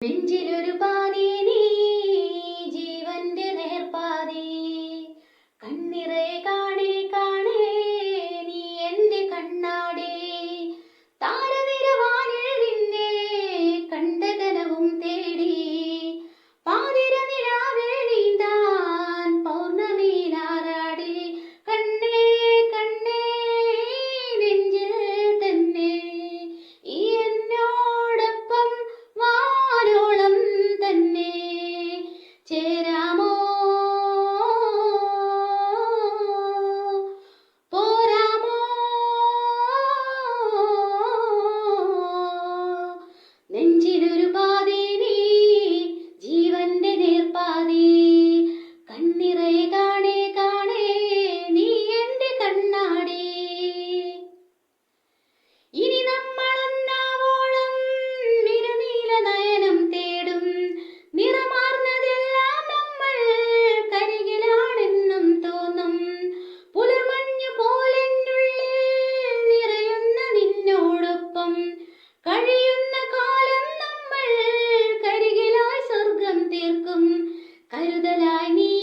星期六的吧。കഴിയുന്ന കാലം നമ്മൾ കരികിലായി സ്വർഗം തീർക്കും. കരുതലായി നീ